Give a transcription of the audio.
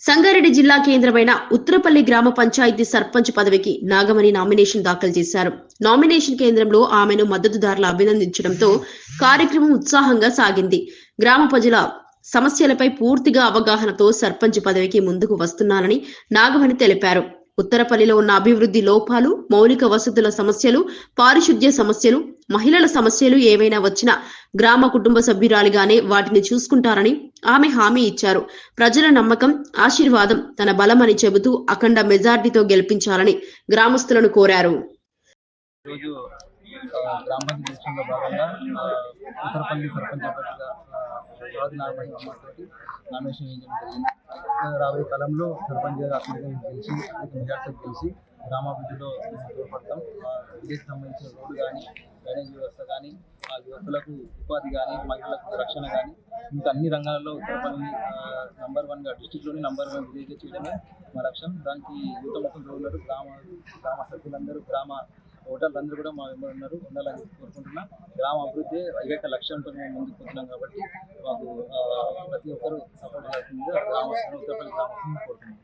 సంగారెడ్డి జిల్లా కేంద్రమైన ఉత్తరపల్లి గ్రామ పంచాయతీ సర్పంచ్ పదవికి నాగమణి నామినేషన్ దాఖలు చేశారు. నామినేషన్ కేంద్రంలో ఆమెను మద్దతుదారులు అభినందించడంతో కార్యక్రమం ఉత్సాహంగా సాగింది. గ్రామ ప్రజల సమస్యలపై పూర్తిగా అవగాహనతో సర్పంచ్ పదవికి ముందుకు వస్తున్నానని నాగమణి తెలిపారు. ఉత్తరపల్లిలో ఉన్న అభివృద్ధి లోపాలు మౌలిక వసతుల సమస్యలు పారిశుద్ధ్య సమస్యలు మహిళల సమస్యలు ఏవైనా వచ్చినా గ్రామ కుటుంబ సభ్యురాలిగానే వాటిని చూసుకుంటారని ఆమె హామీ ఇచ్చారు. ప్రజల నమ్మకం ఆశీర్వాదం తన బలమని చెబుతూ అఖండ మెజార్టీతో గెలిపించాలని గ్రామస్తులను కోరారు. గ్రామ పంచాయతీ భాగంగా ఉత్తరపల్లి సర్పంచ్ అభ్యర్థిగా అమ్మతోటి నామినేషన్ జరిగింది. రాబోయే కాలంలో సర్పంచ్గా గెలిచి మెజార్టీ గెలిచి గ్రామాభివృద్ధిలో తోడ్పడతాం. ఆ, సంబంధించిన రోడ్డు కానీ డ్రైనేజ్ వ్యవస్థ కానీ ఆ యువకులకు ఉపాధి కానీ మహిళలకు రక్షణ కానీ ఇంకా అన్ని రంగాలలో ఉత్తరపల్లి నంబర్ వన్గా డిస్టిక్లోనే నంబర్ వన్ విలేజ్ చేయడమే మా లక్ష్యం. దానికి యువత మొత్తం ఉన్నారు. గ్రామ గ్రామ సభ్యులందరూ గ్రామ ఓటర్లు అందరూ కూడా మా వెంబడి ఉన్నారు. ఉండాలని కోరుకుంటున్నా. గ్రామ అభివృద్ధి ఏకైక లక్ష్యంతో మేము ముందుకు పోతున్నాం కాబట్టి మాకు ప్రతి ఒక్కరూ సపోర్ట్ చేస్తుంది గ్రామస్తులు ఉత్తరపల్లి గ్రామస్తులను కోరుతున్నాం.